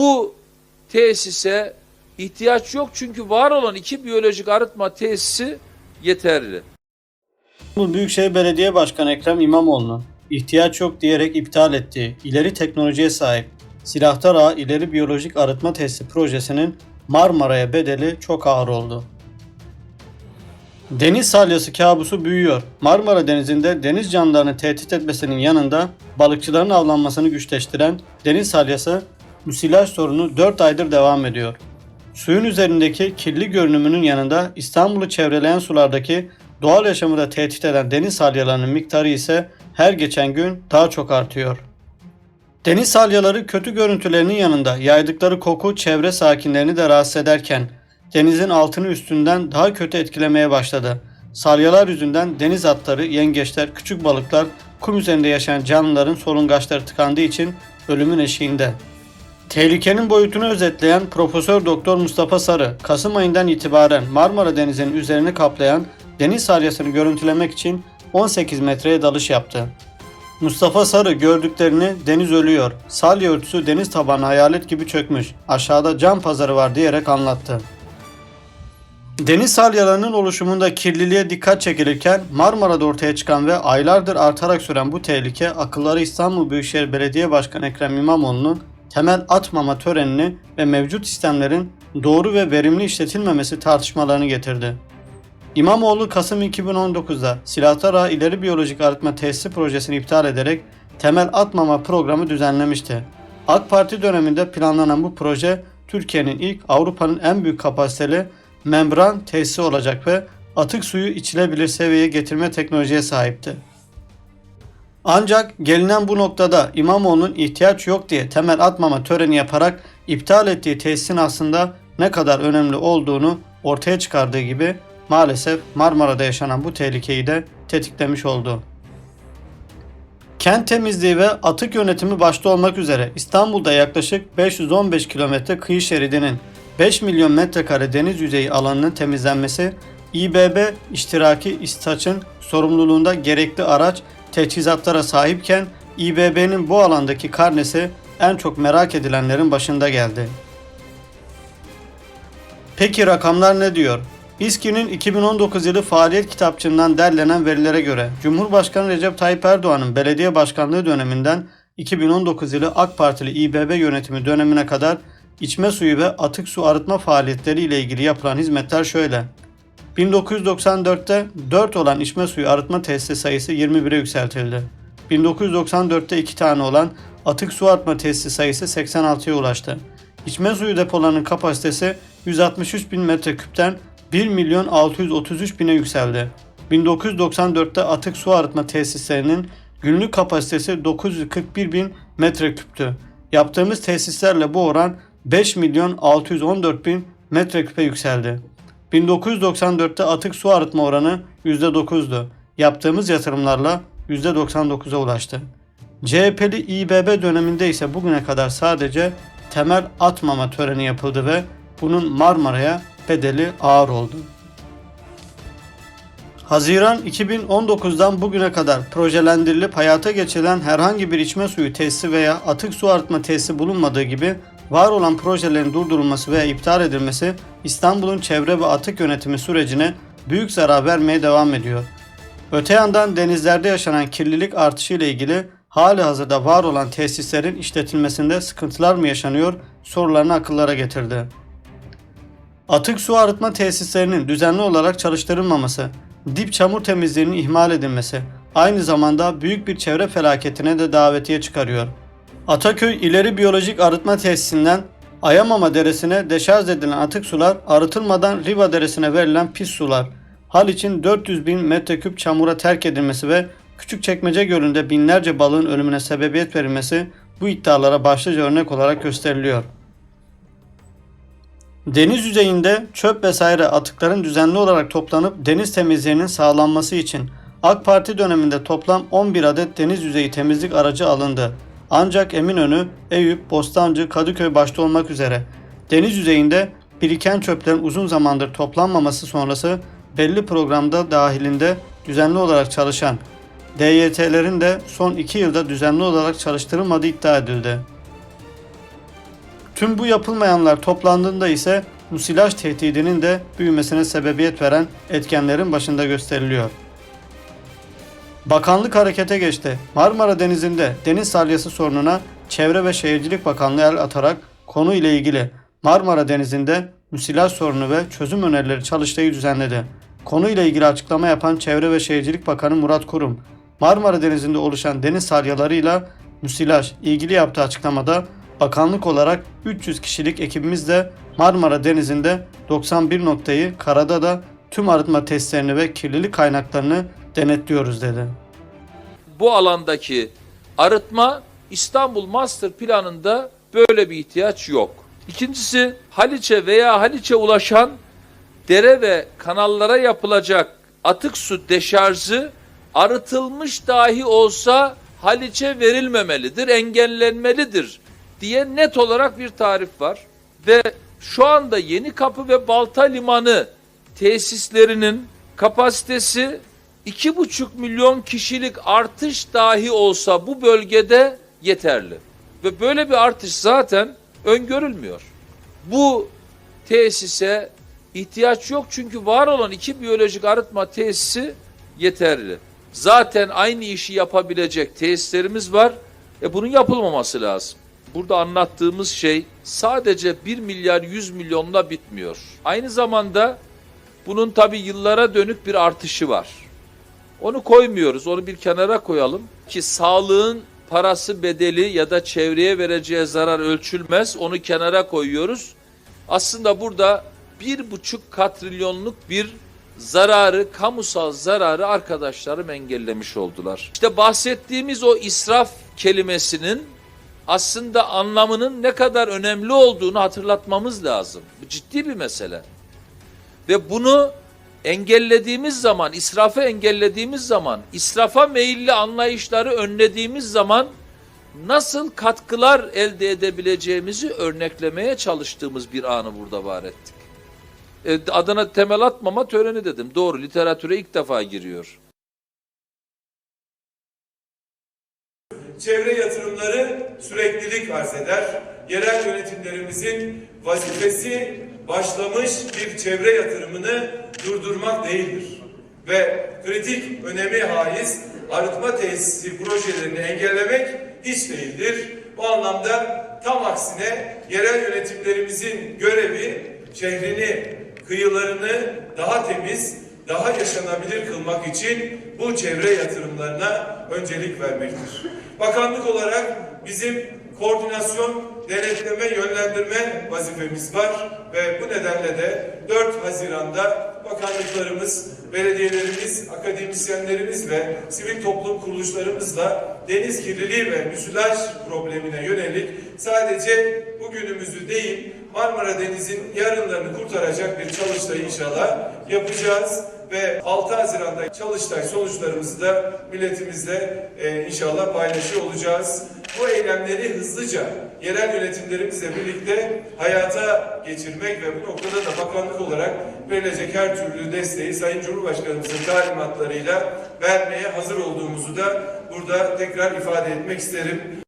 Bu tesise ihtiyaç yok çünkü var olan iki biyolojik arıtma tesisi yeterli. İstanbul Büyükşehir Belediye Başkanı Ekrem İmamoğlu'nun ihtiyaç yok diyerek iptal ettiği ileri teknolojiye sahip Silahtar Ağa İleri Biyolojik Arıtma Tesisi projesinin Marmara'ya bedeli çok ağır oldu. Deniz salyası kabusu büyüyor. Marmara Denizi'nde deniz canlılarını tehdit etmesinin yanında balıkçıların avlanmasını güçleştiren deniz salyası müsilaj sorunu 4 aydır devam ediyor. Suyun üzerindeki kirli görünümünün yanında İstanbul'u çevreleyen sulardaki doğal yaşamı da tehdit eden deniz salyalarının miktarı ise her geçen gün daha çok artıyor. Deniz salyaları kötü görüntülerinin yanında yaydıkları koku çevre sakinlerini de rahatsız ederken denizin altını üstünden daha kötü etkilemeye başladı. Salyalar yüzünden deniz atları, yengeçler, küçük balıklar, kum üzerinde yaşayan canlıların solungaçları tıkandığı için ölümün eşiğinde. Tehlikenin boyutunu özetleyen Profesör Doktor Mustafa Sarı, Kasım ayından itibaren Marmara Denizi'nin üzerini kaplayan deniz salyasını görüntülemek için 18 metreye dalış yaptı. Mustafa Sarı gördüklerini deniz ölüyor, salya örtüsü deniz tabanı hayalet gibi çökmüş, aşağıda cam pazarı var diyerek anlattı. Deniz salyalarının oluşumunda kirliliğe dikkat çekilirken Marmara'da ortaya çıkan ve aylardır artarak süren bu tehlike akılları İstanbul Büyükşehir Belediye Başkanı Ekrem İmamoğlu'nun temel atmama törenini ve mevcut sistemlerin doğru ve verimli işletilmemesi tartışmalarını getirdi. İmamoğlu Kasım 2019'da Silahtar Ağa İleri Biyolojik Arıtma Tesisi projesini iptal ederek temel atmama programı düzenlemişti. AK Parti döneminde planlanan bu proje Türkiye'nin ilk Avrupa'nın en büyük kapasiteli membran tesisi olacak ve atık suyu içilebilir seviyeye getirme teknolojiye sahipti. Ancak gelinen bu noktada İmamoğlu'nun ihtiyaç yok diye temel atmama töreni yaparak iptal ettiği tesisin aslında ne kadar önemli olduğunu ortaya çıkardığı gibi maalesef Marmara'da yaşanan bu tehlikeyi de tetiklemiş oldu. Kent temizliği ve atık yönetimi başta olmak üzere İstanbul'da yaklaşık 515 kilometre kıyı şeridinin 5 milyon metrekare deniz yüzeyi alanının temizlenmesi İBB iştiraki İstaç'ın sorumluluğunda gerekli araç teçhizatlara sahipken İBB'nin bu alandaki karnesi en çok merak edilenlerin başında geldi. Peki rakamlar ne diyor? İSKİ'nin 2019 yılı faaliyet kitapçığından derlenen verilere göre Cumhurbaşkanı Recep Tayyip Erdoğan'ın belediye başkanlığı döneminden 2019 yılı AK Partili İBB yönetimi dönemine kadar içme suyu ve atık su arıtma faaliyetleri ile ilgili yapılan hizmetler şöyle. 1994'te 4 olan içme suyu arıtma tesisi sayısı 21'e yükseltildi. 1994'te 2 tane olan atık su arıtma tesisi sayısı 86'ya ulaştı. İçme suyu depolarının kapasitesi 163 bin metreküpten 1 milyon 633 bine yükseldi. 1994'te atık su arıtma tesislerinin günlük kapasitesi 941 bin metreküptü. Yaptığımız tesislerle bu oran 5 milyon 614 bin metreküpe yükseldi. 1994'te atık su arıtma oranı %9'du. Yaptığımız yatırımlarla %99'a ulaştı. CHP'li İBB döneminde ise bugüne kadar sadece temel atmama töreni yapıldı ve bunun Marmara'ya bedeli ağır oldu. Haziran 2019'dan bugüne kadar projelendirilip hayata geçirilen herhangi bir içme suyu tesisi veya atık su arıtma tesisi bulunmadığı gibi var olan projelerin durdurulması veya iptal edilmesi İstanbul'un çevre ve atık yönetimi sürecine büyük zarar vermeye devam ediyor. Öte yandan denizlerde yaşanan kirlilik artışı ile ilgili hali hazırda var olan tesislerin işletilmesinde sıkıntılar mı yaşanıyor sorularını akıllara getirdi. Atık su arıtma tesislerinin düzenli olarak çalıştırılmaması, dip çamur temizliğinin ihmal edilmesi aynı zamanda büyük bir çevre felaketine de davetiye çıkarıyor. Ataköy İleri Biyolojik Arıtma Tesisinden Ayamama Deresi'ne deşarj edilen atık sular arıtılmadan Riva Deresi'ne verilen pis sular. Hal için 400 bin metreküp çamura terk edilmesi ve Küçükçekmece Gölü'nde binlerce balığın ölümüne sebebiyet verilmesi bu iddialara başlıca örnek olarak gösteriliyor. Deniz yüzeyinde çöp vesaire atıkların düzenli olarak toplanıp deniz temizliğinin sağlanması için AK Parti döneminde toplam 11 adet deniz yüzeyi temizlik aracı alındı. Ancak Eminönü, Eyüp, Bostancı, Kadıköy başta olmak üzere deniz yüzeyinde biriken çöplerin uzun zamandır toplanmaması sonrası belli programda dahilinde düzenli olarak çalışan DYT'lerin de son 2 yılda düzenli olarak çalıştırılmadığı iddia edildi. Tüm bu yapılmayanlar toplandığında ise musilaj tehdidinin de büyümesine sebebiyet veren etkenlerin başında gösteriliyor. Bakanlık harekete geçti. Marmara Denizi'nde deniz salyası sorununa Çevre ve Şehircilik Bakanlığı el atarak konu ile ilgili Marmara Denizi'nde müsilaj sorunu ve çözüm önerileri çalıştayı düzenledi. Konuyla ilgili açıklama yapan Çevre ve Şehircilik Bakanı Murat Kurum, Marmara Denizi'nde oluşan deniz salyalarıyla müsilaj ilgili yaptığı açıklamada bakanlık olarak 300 kişilik ekibimizle Marmara Denizi'nde 91 noktayı, karada da tüm arıtma testlerini ve kirlilik kaynaklarını denetliyoruz dedi. Bu alandaki arıtma İstanbul Master Planı'nda böyle bir ihtiyaç yok. İkincisi Haliç'e veya Haliç'e ulaşan dere ve kanallara yapılacak atık su deşarjı arıtılmış dahi olsa Haliç'e verilmemelidir, engellenmelidir diye net olarak bir tarif var. Ve şu anda Yeni Kapı ve Balta Limanı tesislerinin kapasitesi iki buçuk milyon kişilik artış dahi olsa bu bölgede yeterli. Ve böyle bir artış zaten öngörülmüyor. Bu tesise ihtiyaç yok çünkü var olan iki biyolojik arıtma tesisi yeterli. Zaten aynı işi yapabilecek tesislerimiz var. E bunun yapılmaması lazım. Burada anlattığımız şey sadece 1 milyar 100 milyonla bitmiyor. Aynı zamanda bunun tabi yıllara dönük bir artışı var. Onu koymuyoruz, onu bir kenara koyalım ki sağlığın parası bedeli ya da çevreye vereceği zarar ölçülmez. Onu kenara koyuyoruz. Aslında burada bir buçuk katrilyonluk bir zararı, kamusal zararı arkadaşlarım engellemiş oldular. İşte bahsettiğimiz o israf kelimesinin aslında anlamının ne kadar önemli olduğunu hatırlatmamız lazım. Bu ciddi bir mesele. Ve bunu engellediğimiz zaman, israfı engellediğimiz zaman, israfa meyilli anlayışları önlediğimiz zaman nasıl katkılar elde edebileceğimizi örneklemeye çalıştığımız bir anı burada var ettik. E, adına temel atmama töreni dedim. Doğru, literatüre ilk defa giriyor. Çevre yatırımları süreklilik arz eder. Yerel yönetimlerimizin vazifesi başlamış bir çevre yatırımını durdurmak değildir. Ve kritik önemi haiz arıtma tesisi projelerini engellemek hiç değildir. Bu anlamda tam aksine yerel yönetimlerimizin görevi şehrini, kıyılarını daha temiz, daha yaşanabilir kılmak için bu çevre yatırımlarına öncelik vermektir. Bakanlık olarak bizim koordinasyon, denetleme, yönlendirme vazifemiz var ve bu nedenle de 4 Haziran'da bakanlıklarımız, belediyelerimiz, akademisyenlerimiz ve sivil toplum kuruluşlarımızla deniz kirliliği ve müsilaj problemine yönelik sadece bugünümüzü değil Marmara Deniz'in yarınlarını kurtaracak bir çalıştayı inşallah yapacağız ve 6 Haziran'da çalıştay sonuçlarımızı da milletimizle e, inşallah paylaşıyor olacağız. Bu eylemleri hızlıca yerel yönetimlerimizle birlikte hayata geçirmek ve bu noktada da bakanlık olarak verilecek her türlü desteği Sayın Cumhurbaşkanımızın talimatlarıyla vermeye hazır olduğumuzu da burada tekrar ifade etmek isterim.